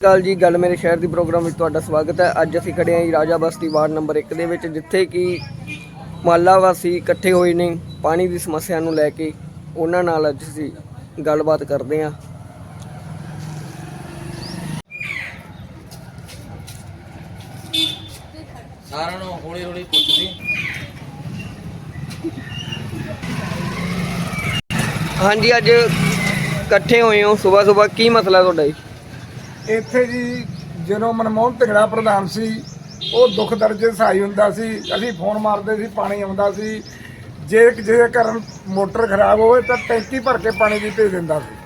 ਕਾਲ ਜੀ ਗੱਲ ਮੇਰੇ ਸ਼ਹਿਰ ਦੀ ਪ੍ਰੋਗਰਾਮ ਵਿੱਚ ਤੁਹਾਡਾ ਸਵਾਗਤ ਹੈ। ਅੱਜ ਅਸੀਂ ਖੜੇ ਹਾਂ ਜੀ ਰਾਜਾ ਬਸਤੀ ਵਾਰਡ ਨੰਬਰ 1 ਦੇ ਵਿੱਚ ਜਿੱਥੇ ਕਿ ਮਾਲਾ ਵਾਸੀ ਇਕੱਠੇ ਹੋਏ ਨੇ ਪਾਣੀ ਦੀ ਸਮੱਸਿਆ ਨੂੰ ਲੈ ਕੇ ਉਹਨਾਂ ਨਾਲ ਅੱਜ ਅਸੀਂ ਗੱਲਬਾਤ ਕਰਦੇ ਹਾਂ। ਸਾਰਿਆਂ ਨੂੰ ਹੌਲੀ ਹੌਲੀ ਪੁੱਛਦੀ। ਹਾਂਜੀ ਅੱਜ ਇਕੱਠੇ ਹੋਏ ਹੋ। ਸਵੇਰ ਸਵੇਰ ਕੀ ਮਸਲਾ ਤੁਹਾਡਾ ਜੀ? ਇੱਥੇ ਜੀ ਜਦੋਂ ਮਨਮੋਹਨ ਢਿੰਗੜਾ ਪ੍ਰਧਾਨ ਸੀ, ਉਹ ਦੁੱਖ ਦਰਜੇ ਸਹਾਈ ਹੁੰਦਾ ਸੀ, ਅਸੀਂ ਫੋਨ ਮਾਰਦੇ ਸੀ, ਪਾਣੀ ਆਉਂਦਾ ਸੀ। ਜੇ ਜੇ ਘਰ ਮੋਟਰ ਖਰਾਬ ਹੋਵੇ ਤਾਂ ਟੈਂਕੀ ਭਰ ਕੇ ਪਾਣੀ ਦੀ ਭੇਜ ਦਿੰਦਾ ਸੀ।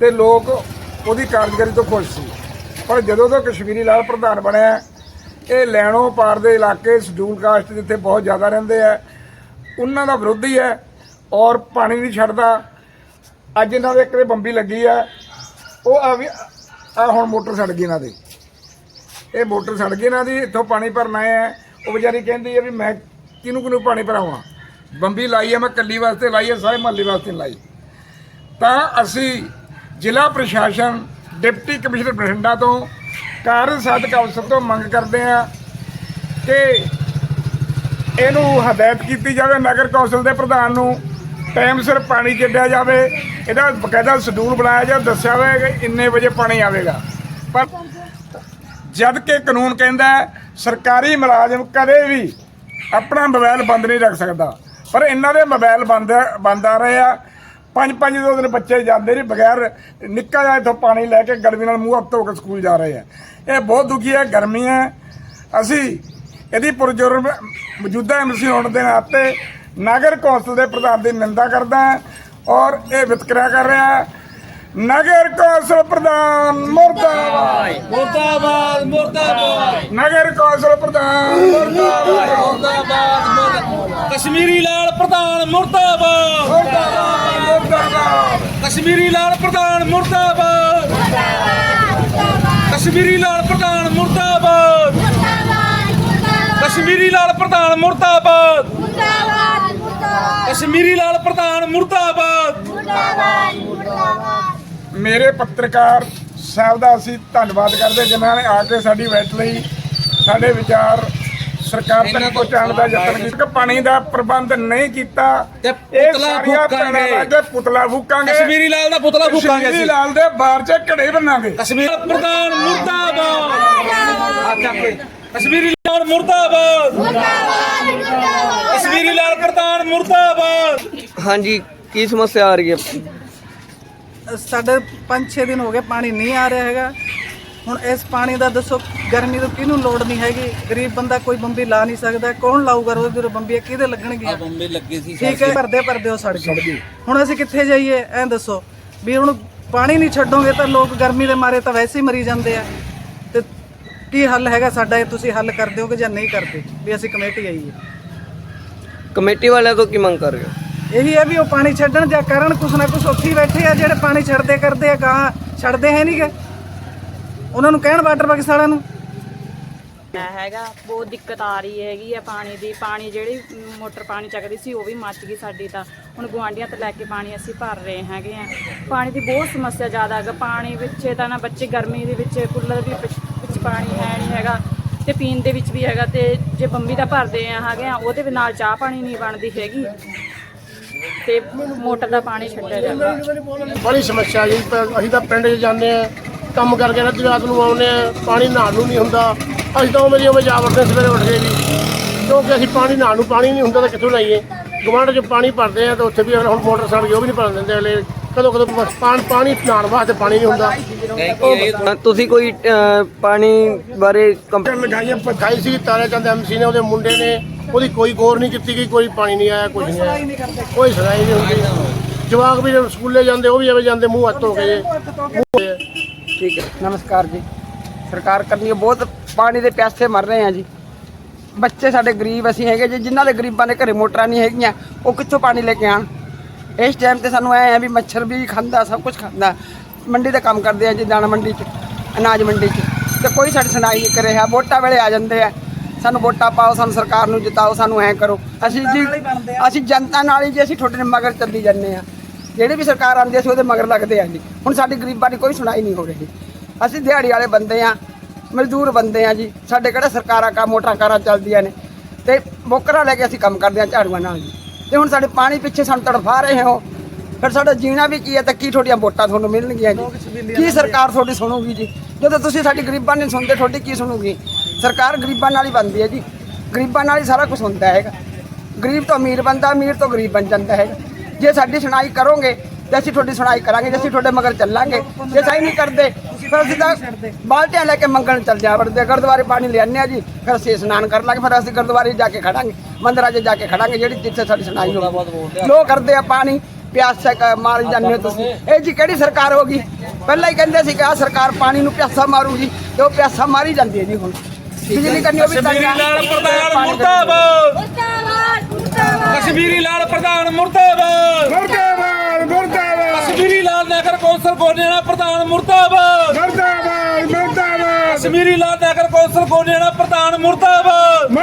ਤੇ ਲੋਕ ਉਹਦੀ ਕਾਰਜਕਾਰੀ ਤੋਂ ਖੁਸ਼ ਸੀ। ਪਰ ਜਦੋਂ ਤੋਂ ਕਸ਼ਮੀਰੀ ਲਾਲ ਪ੍ਰਧਾਨ ਬਣਿਆ, ਇਹ ਲੈਣੋ ਪਾਰ ਦੇ ਇਲਾਕੇ ਸ਼ਡਿਊਲ ਕਾਸਟ ਜਿੱਥੇ ਬਹੁਤ ਜ਼ਿਆਦਾ ਰਹਿੰਦੇ ਆ, ਉਹਨਾਂ ਦਾ ਵਿਰੋਧੀ ਹੈ ਔਰ ਪਾਣੀ ਨਹੀਂ ਛੱਡਦਾ। ਅੱਜ ਇਹਨਾਂ ਦੇ ਇੱਕ ਦੇ ਬੰਬੀ ਲੱਗੀ ਆ, ਉਹ ਆ ਹੁਣ ਮੋਟਰ ਸੜ ਗਈ ਇਹਨਾਂ ਦੀ। ਇਹ ਮੋਟਰ ਸੜ ਗਈ ਇਹਨਾਂ ਦੀ, ਇੱਥੋਂ ਪਾਣੀ ਭਰਨਾ ਹੈ ਉਹ ਵਿਚਾਰੀ ਕਹਿੰਦੀ ਹੈ ਵੀ ਮੈਂ ਕਿਹਨੂੰ ਕਿਹਨੂੰ ਪਾਣੀ ਭਰਾਵਾਂ? ਬੰਬੀ ਲਾਈ ਹੈ ਮੈਂ ਕੱਲੀ ਵਾਸਤੇ ਲਾਈ ਹੈ ਸਾਰੇ ਮਹੱਲੇ ਵਾਸਤੇ ਲਾਈ। ਤਾਂ ਅਸੀਂ ਜ਼ਿਲ੍ਹਾ ਪ੍ਰਸ਼ਾਸਨ, ਡਿਪਟੀ ਕਮਿਸ਼ਨਰ ਬਠਿੰਡਾ ਤੋਂ ਕਾਰਜ ਸਾਧਕ ਅਫਸਰ ਤੋਂ ਮੰਗ ਕਰਦੇ ਹਾਂ ਕਿ ਇਹਨੂੰ ਹਦਾਇਤ ਕੀਤੀ ਜਾਵੇ ਨਗਰ ਕੌਂਸਲ ਦੇ ਪ੍ਰਧਾਨ ਨੂੰ ਟਾਈਮ ਸਿਰ ਪਾਣੀ ਕੱਢਿਆ ਜਾਵੇ, ਇਹਦਾ ਬਕਾਇਦਾ ਸ਼ਡਿਊਲ ਬਣਾਇਆ ਜਾਵੇ, ਦੱਸਿਆ ਹੋਵੇ ਕਿ ਇੰਨੇ ਵਜੇ ਪਾਣੀ ਆਵੇਗਾ। ਪਰ ਜਦ ਕਿ ਕਾਨੂੰਨ ਕਹਿੰਦਾ ਸਰਕਾਰੀ ਮੁਲਾਜ਼ਮ ਕਦੇ ਵੀ ਆਪਣਾ ਮੋਬਾਈਲ ਬੰਦ ਨਹੀਂ ਰੱਖ ਸਕਦਾ। ਪਰ ਇਹਨਾਂ ਦੇ ਮੋਬਾਈਲ ਬੰਦ ਬੰਦ ਆ ਰਹੇ ਆ। ਪੰਜ ਪੰਜ, ਦੋ ਦਿਨ ਬੱਚੇ ਜਾਂਦੇ ਨੇ ਬਗੈਰ ਨਿੱਕਾ ਜਿਹਾ ਇੱਥੋਂ ਪਾਣੀ ਲੈ ਕੇ ਗਰਮੀ ਨਾਲ ਮੂੰਹ ਹੱਥ ਧੋ ਕੇ ਸਕੂਲ ਜਾ ਰਹੇ ਆ। ਇਹ ਬਹੁਤ ਦੁਖੀ ਹੈ, ਗਰਮੀ ਹੈ। ਅਸੀਂ ਇਹਦੀ ਪੁਰਜੋਰ ਮੌਜੂਦਾ ਐਮਸੀ ਹੋਣ ਦੇ ਨਾਤੇ ਨਗਰ ਕੌਂਸਲ ਦੇ ਪ੍ਰਧਾਨ ਦੀ ਨਿੰਦਾ ਕਰਦਾ ਹਾਂ ਔਰ ਇਹ ਵਿਤਕਰਾ ਕਰ ਰਿਹਾ ਹੈ। ਨਗਰ ਕੌਂਸਲ ਪ੍ਰਧਾਨ ਮੁਰਦਾਬਾਦ। ਮੁਰਦਾਬਾਦ ਮੁਰਦਾਬਾਦ। ਨਗਰ ਕੌਂਸਲ ਪ੍ਰਧਾਨ ਮੁਰਦਾਬਾਦ। ਮੁਰਦਾਬਾਦ ਕਸ਼ਮੀਰੀ ਲਾਲ ਪ੍ਰਧਾਨ ਮੁਰਦਾਬਾਦ। ਮੁਰਦਾਬਾਦ। ਮੁਰਦਾਬਾਦ ਕਸ਼ਮੀਰੀ ਲਾਲ ਪ੍ਰਧਾਨ ਮੁਰਦਾਬਾਦ। ਕਸ਼ਮੀਰੀ ਲਾਲ ਪ੍ਰਧਾਨ ਮੁਰਦਾਬਾਦ। ਕਸ਼ਮੀਰੀ ਲਾਲ ਪ੍ਰਧਾਨ ਮੁਰਦਾਬਾਦ। ਕਸ਼ਮੀਰੀ ਲਾਲ ਪ੍ਰਧਾਨ ਮੁਰਦਾਬਾਦ। ਮੇਰੇ ਪੱਤਰਕਾਰ ਸਾਹਿਬ ਦਾ ਅਸੀਂ ਧੰਨਵਾਦ ਕਰਦੇ ਜਿਨ੍ਹਾਂ ਨੇ ਆ ਕੇ ਸਾਡੀ ਵੈਟ ਲਈ। ਸਾਡੇ ਵਿਚਾਰ ਸਰਕਾਰ ਤੱਕ ਪਹੁੰਚਾਉਣ ਦਾ ਯਤਨ ਕੀਤਾ। ਪਾਣੀ ਦਾ ਪ੍ਰਬੰਧ ਨਹੀਂ ਕੀਤਾ। ਤੇ ਇਹ ਪੁਤਲਾ ਸਾਰੀਆਂ ਫੂਕਾਂਗੇ। ਦਾ ਪੁਤਲਾ ਫੂਕਾਂਗੇ। ਕਸ਼ਮੀਰੀ ਲਾਲ ਦਾ ਪੁਤਲਾ ਫੂਕਾਂਗੇ ਕਸ਼ਮੀਰੀ ਲਾਲ ਦੇ ਬਾਹਰ ਚ ਘੜੇ ਬੰਨਾਂਗੇ। ਕਸ਼ਮੀਰ ਪ੍ਰਧਾਨ ਮੁਰਦਾਬਾਦ। ਕਸ਼ਮੀਰੀ ਲਾਲ ਮੁਰਦਾਬਾਦ। ਕਸ਼ਮੀਰੀ ਲਾਲ ਮੁਰਦਾਬਾਦ! ਹਾਂਜੀ ਕੀ ਸਮੱਸਿਆ ਆ ਰਹੀ ਹੈ? ਸਾਡੇ 5-6 ਦਿਨ ਹੋ ਗਏ ਪਾਣੀ ਨਹੀਂ ਆ ਰਿਹਾ ਹੈਗਾ। ਹੁਣ ਇਸ ਪਾਣੀ ਦਾ ਦੱਸੋ ਗਰਮੀ ਤੋਂ ਕਿਹਨੂੰ ਲੋੜ ਨਹੀਂ ਹੈਗੀ? ਗਰੀਬ ਬੰਦਾ ਕੋਈ ਬੰਬੀ ਲਾ ਨਹੀਂ ਸਕਦਾ। ਕੌਣ ਲਾਊਗਾ ਰੋਜ਼ ਦੀ ਬੰਬੀ ਕਿਹਦੇ ਲੱਗਣਗੀਆਂ? ਬੰਬੇ ਲੱਗੇ ਸੀ ਠੀਕ ਹੈ ਭਰਦੇ ਭਰਦੇ ਉਹ ਸੜ ਗਈ। ਹੁਣ ਅਸੀਂ ਕਿੱਥੇ ਜਾਈਏ? ਐਂ ਦੱਸੋ। ਵੀ ਹੁਣ ਪਾਣੀ ਨਹੀਂ ਛੱਡੋਗੇ ਤਾਂ ਲੋਕ ਗਰਮੀ ਦੇ ਮਾਰੇ ਤਾਂ ਵੈਸੇ ਹੀ ਮਰੀ ਜਾਂਦੇ ਆ। ਤੇ ਕੀ ਹੱਲ ਹੈਗਾ ਸਾਡਾ? ਇਹ ਤੁਸੀਂ ਹੱਲ ਕਰ ਦਿਓਗੇ ਜਾਂ ਨਹੀਂ ਕਰਦੇ ਵੀ ਅਸੀਂ ਕਮੇਟੀ ਆਈਏ। ਕਮੇਟੀ ਵਾਲਿਆਂ ਤੋਂ ਕੀ ਮੰਗ ਕਰ ਰਹੇ ਹੋ? ਇਹੀ ਹੈ ਵੀ ਉਹ ਪਾਣੀ ਛੱਡਣ ਜਾਂ ਕਰਨ ਕੁਛ ਨਾ ਕੁਛ ਉੱਥੇ ਹੀ ਬੈਠੇ ਆ ਜਿਹੜੇ ਪਾਣੀ ਛੱਡਦੇ ਕਰਦੇ ਆ ਗਾਂ ਛੱਡਦੇ ਹੈ ਨਹੀਂਗੇ ਉਹਨਾਂ ਨੂੰ ਕਹਿਣ ਵਾਟਰ ਬਾਕਸ ਵਾਲਿਆਂ ਨੂੰ। ਮੈਂ ਹੈਗਾ ਬਹੁਤ ਦਿੱਕਤ ਆ ਰਹੀ ਹੈਗੀ ਆ ਪਾਣੀ ਦੀ। ਪਾਣੀ ਜਿਹੜੀ ਮੋਟਰ ਪਾਣੀ ਚੱਕਦੀ ਸੀ ਉਹ ਵੀ ਮੱਚ ਗਈ ਸਾਡੀ ਤਾਂ। ਹੁਣ ਗੁਆਂਢੀਆਂ ਤੋਂ ਲੈ ਕੇ ਪਾਣੀ ਅਸੀਂ ਭਰ ਰਹੇ ਹੈਗੇ ਆ। ਪਾਣੀ ਦੀ ਬਹੁਤ ਸਮੱਸਿਆ ਜ਼ਿਆਦਾ ਹੈਗਾ। ਪਾਣੀ ਵਿੱਚ ਤਾਂ ਨਾ ਬੱਚੇ ਗਰਮੀ ਦੇ ਵਿੱਚ ਕੂਲਰ ਵੀ ਵਿੱਚ ਵਿੱਚ ਪਾਣੀ ਹੈ ਨਹੀਂ ਹੈਗਾ। ਤੇ ਪੀਣ ਦੇ ਵਿੱਚ ਵੀ ਹੈਗਾ ਤੇ ਜੇ ਬੰਬੀ ਦਾ ਭਰਦੇ ਆ ਹੈਗੇ ਆ, ਉਹਦੇ ਨਾਲ ਚਾਹ ਪਾਣੀ ਨਹੀਂ ਬਣਦੀ ਹੈਗੀ। ਤੇ ਮੋਟਰ ਦਾ ਪਾਣੀ ਛੱਡਿਆ ਜਾਂਦਾ। ਬੜੀ ਸਮੱਸਿਆ ਜੀ ਪ- ਅਸੀਂ ਤਾਂ ਪਿੰਡ 'ਚ ਜਾਂਦੇ ਆ, ਕੰਮ ਕਰਕੇ ਰਾਤ ਰਾਤ ਨੂੰ ਆਉਂਦੇ ਆ, ਪਾਣੀ ਨਹਾਉਣ ਨੂੰ ਨਹੀਂ ਹੁੰਦਾ। ਅਸੀਂ ਤਾਂ ਉਵੇਂ ਦੀ ਉਵੇਂ ਜਾ ਵੜਦੇ ਸਵੇਰੇ ਉੱਠਦੇ ਜੀ ਕਿਉਂਕਿ ਅਸੀਂ ਪਾਣੀ ਨਹਾਉਣ ਨੂੰ ਪਾਣੀ ਨਹੀਂ ਹੁੰਦਾ ਤਾਂ ਕਿੱਥੋਂ ਲਾਈਏ? ਗਵਾਂਢ 'ਚ ਪਾਣੀ ਭਰਦੇ ਆ ਤਾਂ ਉੱਥੇ ਵੀ ਹੁਣ ਮੋਟਰ ਸੜ ਗਈ ਉਹ ਵੀ ਨਹੀਂ ਭਰਨ ਦਿੰਦੇ ਅਗਲੇ। ਕਦੋਂ ਕਦੋਂ ਬਸ ਪਾਣੀ ਪਾਣੀ ਨਹਾਉਣ ਵਾਸਤੇ ਪਾਣੀ ਨਹੀਂ ਹੁੰਦਾ। ਤੁਸੀਂ ਕੋਈ ਪਾਣੀ ਬਾਰੇ ਕੰਪ- ਲਗਾਈਆਂ ਪਕਾਈ ਸੀ ਤਾਰੇ ਚੰਦ ਐਮਸੀ ਨੇ ਉਹਦੇ ਮੁੰਡੇ ਨੇ ਉਹਦੀ ਕੋਈ ਗੌਰ ਨਹੀਂ ਕੀਤੀ ਗਈ ਕੋਈ ਪਾਣੀ ਨਹੀਂ ਆਇਆ ਕੁਝ ਨਹੀਂ ਆਇਆ। ਕੋਈ ਸੁਣਾਈ ਨਹੀਂ ਹੁੰਦੀ। ਜਵਾਕ ਵੀ ਜਦੋਂ ਸਕੂਲੇ ਜਾਂਦੇ ਉਹ ਵੀ ਐਵੇਂ ਜਾਂਦੇ ਮੂੰਹ ਹੱਥ ਧੋ ਕੇ। ਜੇ ਠੀਕ ਹੈ। ਨਮਸਕਾਰ ਜੀ। ਸਰਕਾਰ ਕਰਨੀ ਹੈ ਬਹੁਤ ਪਾਣੀ ਦੇ ਪਿਆਸੇ ਮਰ ਰਹੇ ਆ ਜੀ। ਬੱਚੇ ਸਾਡੇ ਗਰੀਬ ਅਸੀਂ ਹੈਗੇ ਜੀ ਜਿਨ੍ਹਾਂ ਦੇ ਗਰੀਬਾਂ ਦੇ ਘਰੇ ਮੋਟਰਾਂ ਨਹੀਂ ਹੈਗੀਆਂ ਉਹ ਕਿੱਥੋਂ ਪਾਣੀ ਲੈ ਕੇ ਆਣ ਇਸ ਟਾਈਮ ਤੇ ਸਾਨੂੰ ਐ ਆ ਵੀ ਮੱਛਰ ਵੀ ਖਾਂਦਾ ਸਭ ਕੁਝ ਖਾਂਦਾ। ਮੰਡੀ ਦਾ ਕੰਮ ਕਰਦੇ ਆ ਜੀ ਦਾਣਾ ਮੰਡੀ 'ਚ ਅਨਾਜ ਮੰਡੀ 'ਚ। ਤੇ ਕੋਈ ਸਾਡੀ ਸੁਣਾਈ ਨਹੀਂ ਕਰ ਰਿਹਾ। ਵੋਟਾਂ ਵੇਲੇ ਆ ਜਾਂਦੇ ਆ। ਸਾਨੂੰ ਵੋਟਾਂ ਪਾਓ ਸਾਨੂੰ ਸਰਕਾਰ ਨੂੰ ਜਿਤਾਓ ਸਾਨੂੰ ਐ ਕਰੋ। ਅਸੀਂ ਜੀ ਅਸੀਂ ਜਨਤਾ ਨਾਲ ਹੀ ਜੀ ਅਸੀਂ ਤੁਹਾਡੇ ਮਗਰ ਚੱਲੀ ਜਾਂਦੇ ਆ। ਜਿਹੜੀ ਵੀ ਸਰਕਾਰ ਆਉਂਦੀ ਅਸੀਂ ਉਹਦੇ ਮਗਰ ਲੱਗਦੇ ਆ ਜੀ। ਹੁਣ ਸਾਡੀ ਗਰੀਬਾਂ ਦੀ ਕੋਈ ਸੁਣਾਈ ਨਹੀਂ ਹੋ ਰਹੀ। ਅਸੀਂ ਦਿਹਾੜੀ ਵਾਲੇ ਬੰਦੇ ਆ ਮਜ਼ਦੂਰ ਬੰਦੇ ਆ ਜੀ। ਸਾਡੇ ਕਿਹੜਾ ਸਰਕਾਰਾਂ ਕਾ ਮੋਟਰਾਂ ਕਾਰਾਂ ਚੱਲਦੀਆਂ ਨੇ। ਤੇ ਬੋਕਰਾਂ ਲੈ ਕੇ ਅਸੀਂ ਕੰਮ ਕਰਦੇ ਆ ਝਾੜੂਆਂ ਨਾਲ ਜੀ। ਤੇ ਹੁਣ ਸਾਡੇ ਪਾਣੀ ਪਿੱਛੇ ਸਾਨੂੰ ਤੜਫਾ ਰਹੇ ਹੋ। ਫਿਰ ਸਾਡਾ ਜੀਣਾ ਵੀ ਕੀ ਹੈ ਤਾਂ ਕੀ ਤੁਹਾਡੀਆਂ ਵੋਟਾਂ ਤੁਹਾਨੂੰ ਮਿਲਣਗੀਆਂ ਜੀ? ਕੀ ਸਰਕਾਰ ਤੁਹਾਡੀ ਸੁਣੂਗੀ ਜੀ? ਜਦੋਂ ਤੁਸੀਂ ਸਾਡੀ ਗਰੀਬਾਂ ਨਹੀਂ ਸੁਣਦੇ ਤੁਹਾਡੀ ਕੀ ਸੁਣੂਗੀ? ਸਰਕਾਰ ਗਰੀਬਾਂ ਨਾਲ ਹੀ ਬਣਦੀ ਹੈ ਜੀ। ਗਰੀਬਾਂ ਨਾਲ ਹੀ ਸਾਰਾ ਕੁਝ ਹੁੰਦਾ ਹੈਗਾ। ਗਰੀਬ ਤੋਂ ਅਮੀਰ ਬੰਦਾ ਅਮੀਰ ਤੋਂ ਗਰੀਬ ਬਣ ਜਾਂਦਾ ਹੈਗਾ। ਜੇ ਸਾਡੀ ਸੁਣਾਈ ਕਰੋਗੇ ਤੇ ਅਸੀਂ ਤੁਹਾਡੀ ਸੁਣਾਈ ਕਰਾਂਗੇ ਜੇ ਅਸੀਂ ਤੁਹਾਡੇ ਮਗਰ ਚੱਲਾਂਗੇ ਜੇ ਸਹੀ ਨਹੀਂ ਕਰਦੇ ਫਿਰ ਅਸੀਂ ਤਾਂ ਬਾਲਟੀਆਂ ਲੈ ਕੇ ਮੰਗਣ ਚੱਲ ਜਾ ਵੜਦੇ ਗੁਰਦੁਆਰੇ ਪਾਣੀ ਲਿਆਉਂਦੇ ਆ ਜੀ ਫਿਰ ਅਸੀਂ ਇਸ਼ਨਾਨ ਕਰ ਲਾਂਗੇ ਫਿਰ ਅਸੀਂ ਗੁਰਦੁਆਰੇ ਜਾ ਕੇ ਖੜਾਂਗੇ ਮੰਦਿਰਾਂ 'ਚ ਜਾ ਕੇ ਖੜਾਂਗੇ ਜਿਹੜੀ ਜਿੱਥੇ ਸਾਡੀ ਸੁਣਾਈ ਹੋਵੇ ਲੋ ਕਰਦੇ ਆ ਪਾਣੀ ਪਿਆਸਾ ਮਾਰੀ ਜਾਂਦੇ ਹੋ ਤੁਸੀਂ। ਇਹ ਜੀ ਕਿਹੜੀ ਸਰਕਾਰ ਹੋਗੀ ਪਹਿਲਾਂ ਹੀ ਕਹਿੰਦੇ ਸੀ ਕਿ ਆ ਸਰਕਾਰ ਪਾਣੀ ਨੂੰ ਪਿਆਸਾ ਮਾਰੂਗੀ ਤੇ ਉਹ ਪਿਆਸਾ ਮਾਰੀ ਜਾਂਦੀ ਹੈ ਜੀ ਹੁਣ। ਬਿਜਲੀ ਕਰਨੀ ਉਹ ਵੀ ਕਰਨੀ। ਲਾਲ ਪ੍ਰਧਾਨ ਮੁਰਦਾਬਾਦ ਮੁਰਦਾਬਾਦ। ਕਸ਼ਮੀਰੀ ਲਾਲ ਪ੍ਰਧਾਨ ਮੁਰਦਾਬਾਦ। ਮੁਰਦਾਬਾਦ। ਗੋਨਿਆਣਾ ਪ੍ਰਧਾਨ ਮੁਰਦਾਬਾਦ। ਮੁਰਦਾਬਾਦ ਮੁਰਦਾਬਾਦ। ਕਸ਼ਮੀਰੀ ਲਾਲ ਨਗਰ ਕੌਂਸਲ ਗੋਨਿਆਣਾ ਪ੍ਰਧਾਨ ਮੁਰਦਾਬਾਦ।